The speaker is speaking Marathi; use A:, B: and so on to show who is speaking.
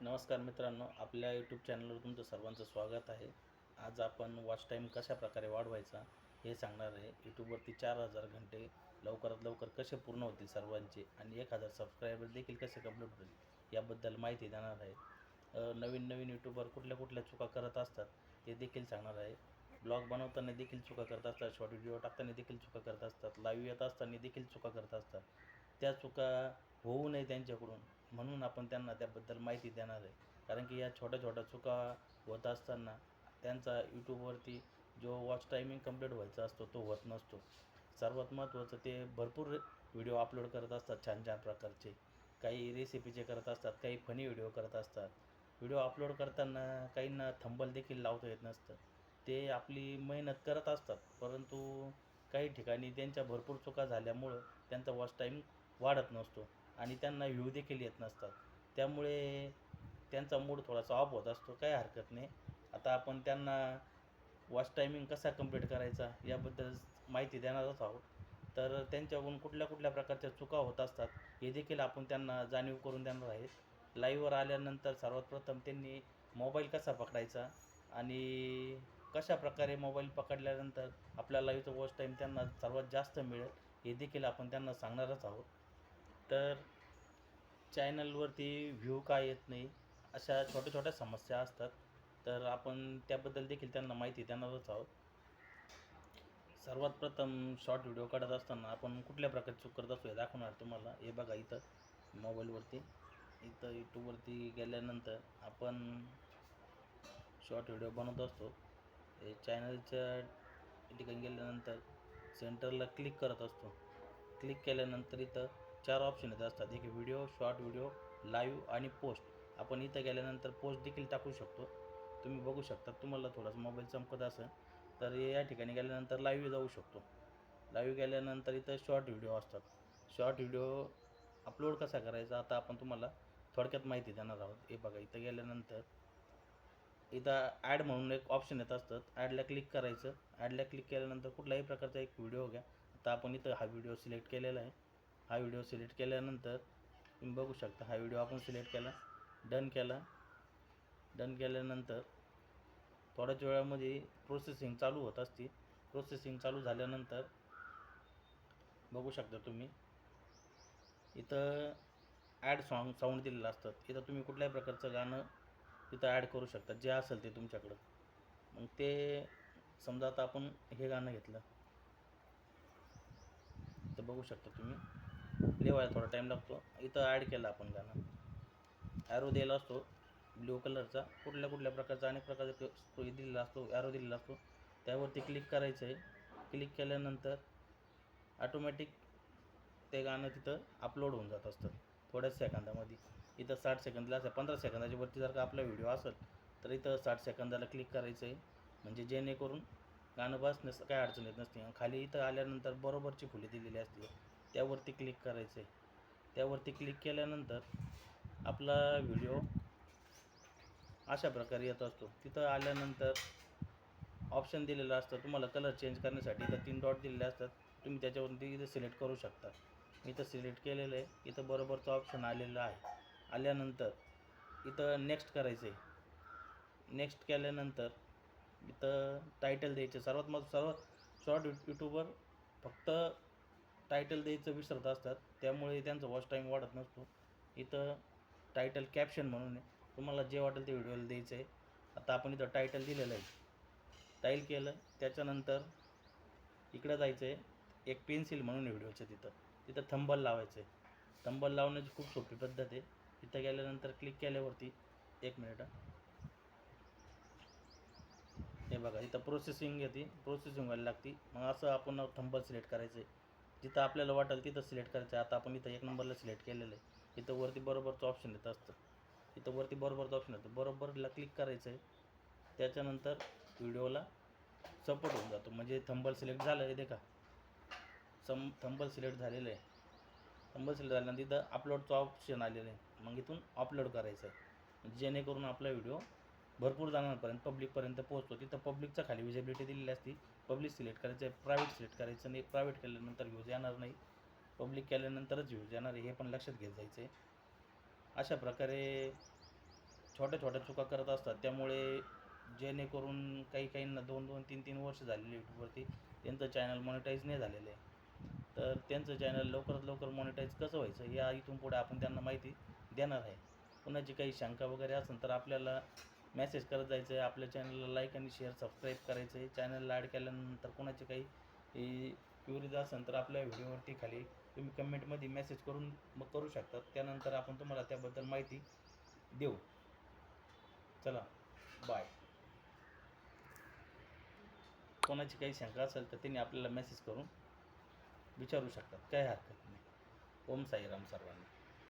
A: नमस्कार मित्रांनो आपल्या यूट्यूब चॅनलवर तुमचं सर्वांचं स्वागत आहे. आज आपण वॉच टाईम कशा प्रकारे वाढवायचा हे सांगणार आहे. यूट्यूबवरती चार हजार घंटे लवकरात लवकर कसे पूर्ण होतील सर्वांचे आणि एक हजार सबस्क्रायबर देखील कसे कंप्लीट होतील याबद्दल माहिती देणार आहे. नवीन नवीन यूट्यूबर कुठल्या कुठल्या चुका करत असतात ते देखील सांगणार आहे. ब्लॉग बनवताना देखील चुका करत असतात शॉर्ट व्हिडिओ टाकताना देखील चुका करत असतात लाईव्ह येत असताना देखील चुका करत असतात. त्या चुका होऊ नये त्यांच्याकडून. म्हणून आपण त्यांना त्याबद्दल माहिती देणार आहे. कारण की या छोट्या छोट्या चुका होत असताना त्यांचा यूट्यूबवरती जो वॉच टायमिंग कंप्लीट व्हायचा असतो तो होत नसतो. सर्वात महत्त्वाचं ते भरपूर व्हिडिओ अपलोड करत असतात छान छान प्रकारचे. काही रेसिपीचे करत असतात काही फनी व्हिडिओ करत असतात. व्हिडिओ अपलोड करताना काहींना थंबल देखील लावता येत नसतं. ते आपली मेहनत करत असतात. परंतु काही ठिकाणी त्यांच्या भरपूर चुका झाल्यामुळं त्यांचा वॉच टाईम वाढत नसतो. आणि त्यांना व्ह्यू देखील येत नसतात. त्यामुळे त्यांचा मूड थोडासा ऑफ होत असतो काही हरकत नाही. आता आपण त्यांना वॉच टायमिंग कसा कंप्लीट करायचा याबद्दल माहिती देणारच आहोत. तर त्यांच्याकडून कुठल्या कुठल्या प्रकारच्या चुका होत असतात हे देखील आपण त्यांना जाणीव करून देणार आहेत. लाईव्हवर आल्यानंतर सर्वात प्रथम त्यांनी मोबाईल कसा पकडायचा आणि कशा प्रकारे मोबाईल पकडल्यानंतर आपल्या लाईव्हचं वॉच टाईम त्यांना सर्वात जास्त मिळेल हे देखील आपण त्यांना सांगणारच आहोत. तर चॅनलवरती व्ह्यू का येत नाही अशा छोट्या छोट्या समस्या असतात. तर आपण त्याबद्दल देखील त्यांना माहिती देणारच आहोत. सर्वात प्रथम शॉर्ट व्हिडिओ काढत असताना आपण कुठल्या प्रकारची चूक करत असतो हे दाखवणार तुम्हाला. हे बघा इथं मोबाईलवरती इथं यूट्यूबवरती गेल्यानंतर आपण शॉर्ट व्हिडिओ बनवत असतो. हे चॅनलच्या ठिकाणी गेल्यानंतर सेंटरला क्लिक करत असतो. क्लिक केल्यानंतर इथं चार ऑप्शन येत असतात. एक व्हिडिओ शॉर्ट व्हिडिओ लाईव्ह आणि पोस्ट आपण इथं गेल्यानंतर पोस्ट देखील टाकू शकतो. तुम्ही बघू शकता. तुम्हाला थोडासा मोबाईल चमकत असेल तर या ठिकाणी गेल्यानंतर लाईव्ह जाऊ शकतो. लाईव्ह गेल्यानंतर इथं शॉर्ट व्हिडिओ असतात. शॉर्ट व्हिडिओ अपलोड कसा करायचा आता आपण तुम्हाला थोडक्यात माहिती देणार आहोत. हे बघा इथं गेल्यानंतर इथं ॲड म्हणून एक ऑप्शन येत असतात. ॲडला क्लिक करायचं. ॲडला क्लिक केल्यानंतर कुठल्याही प्रकारचा एक व्हिडिओ घ्या. आता आपण इथं हा व्हिडिओ सिलेक्ट केलेला आहे. हा व्हिडिओ सिलेक्ट केल्यानंतर तुम्ही बघू शकता हा व्हिडिओ आपण सिलेक्ट केला डन केला. डन केल्यानंतर थोड्याच वेळामध्ये प्रोसेसिंग चालू होत असते. प्रोसेसिंग चालू झाल्यानंतर बघू शकता तुम्ही इथं ॲड सॉन्ग साऊंड दिलेलं असतात इथं तुम्ही कुठल्याही प्रकारचं गाणं तिथं ॲड करू शकता जे असेल ते तुमच्याकडं. मग ते समजा आता आपण हे गाणं घेतलं इथं बघू शकता तुम्ही. लिवायला थोडा टाईम लागतो. इथं ॲड केलं आपण गाणं. ॲरो दिलेला असतो ब्ल्यू कलरचा कुठल्या कुठल्या प्रकारचा अनेक प्रकारचा दिलेला असतो ॲरो दिलेला असतो. त्यावरती क्लिक करायचं आहे क्लिक केल्यानंतर ऑटोमॅटिक ते गाणं तिथं अपलोड होऊन जात असतं. थोड्याच सेकंदामध्ये. इथं साठ सेकंदला असं पंधरा सेकंदाच्या वरती जर का आपला व्हिडिओ असेल तर इथं साठ सेकंदाला क्लिक करायचं आहे म्हणजे जेणेकरून गाणं बसण्यास काय अडचण येत नसते. खाली इथं आल्यानंतर बरोबरची फुले दिलेली असते. त्यावरती क्लिक करायचं आहे त्यावरती क्लिक केल्यानंतर आपला व्हिडिओ अशा प्रकारे येत असतो. तिथं आल्यानंतर ऑप्शन दिलेलं असतं तुम्हाला कलर चेंज करण्यासाठी इथं तीन डॉट दिलेले असतात. तुम्ही त्याच्यावरती इथं सिलेक्ट करू शकता. मी इथं सिलेक्ट केलेलं आहे. इथं बरोबरचं ऑप्शन आलेलं आहे. आल्यानंतर इथं नेक्स्ट करायचं आहे नेक्स्ट केल्यानंतर इथं टायटल द्यायचं. सर्वात मग सर्वात शॉर्ट यूट्यूबर फक्त टायटल द्यायचं विसरत असतात त्यामुळे त्यांचा वॉच टाईम वाढत नसतो. इथं टायटल कॅप्शन म्हणून आहे. तुम्हाला जे वाटेल ते व्हिडिओला द्यायचं आहे. आता आपण इथं टायटल दिलेलं आहे. टाईल केलं त्याच्यानंतर इकडं जायचं आहे. एक पेन्सिल म्हणून व्हिडिओचं तिथं. तिथं थंबल लावायचं आहे. थंबल लावण्याची खूप सोपी पद्धत आहे. तिथं गेल्यानंतर क्लिक केल्यावरती एक मिनिट हे. बघा इथं प्रोसेसिंग येते. प्रोसेसिंग व्हायला लागते. मग असं आपण थंबल सिलेक्ट करायचं आहे. जिथं आपल्याला वाटेल तिथं सिलेक्ट करायचं आहे. आता आपण इथं एक नंबरला सिलेक्ट केलेलं आहे. इथं वरती बरोबरचं ऑप्शन येत असतं. इथं वरती बरोबरचं ऑप्शन येतं. बरोबरला क्लिक करायचं आहे त्याच्यानंतर व्हिडिओला सपोर्ट होऊन जातो. म्हणजे थंबल सिलेक्ट झालं आहे देखा. सम थंबल सिलेक्ट झालेलं आहे. थंबल सिलेक्ट झाल्यानंतर तिथं अपलोडचं ऑप्शन आलेलं आहे. मग इथून अपलोड करायचं आहे. जेणेकरून आपला व्हिडिओ भरपूर जणांपर्यंत पब्लिकपर्यंत पोहोचतो. तिथं पब्लिकचा खाली विजिबिलिटी दिलेली असती. पब्लिक सिलेक्ट करायचं आहे प्रायव्हेट सिलेक्ट करायचं नाही. प्रायव्हेट केल्यानंतर व्ह्यूज येणार नाही. पब्लिक केल्यानंतरच व्ह्यूज येणार आहे हे पण लक्षात घेत जायचं आहे अशा प्रकारे छोट्या छोट्या चुका करत असतात. त्यामुळे जेणेकरून काही काहींना दोन दोन तीन तीन वर्ष झालेली यूट्यूबवरती त्यांचं चॅनल मॉनिटाईज नाही झालेलं आहे. तर त्यांचं चॅनल लवकरात लवकर मॉनिटाईज कसं व्हायचं या इथून पुढे आपण त्यांना माहिती देणार आहे. कुणाची काही शंका वगैरे असेल तर आपल्याला मेसेज करत जायचं आहे आपल्या चॅनलला लाईक आणि शेअर सबस्क्राईब करायचं. आहे चॅनलला ॲड केल्यानंतर कोणाची काही क्युरीज असेल तर आपल्या व्हिडिओवरती खाली तुम्ही कमेंटमध्ये मेसेज करून मग करू शकतात. त्यानंतर आपण तुम्हाला त्याबद्दल माहिती देऊ. चला बाय कोणाची काही शंका असेल तर त्यांनी आपल्याला मेसेज करून विचारू शकतात. काही हरकत नाही. ओम साईराम सर्वांना.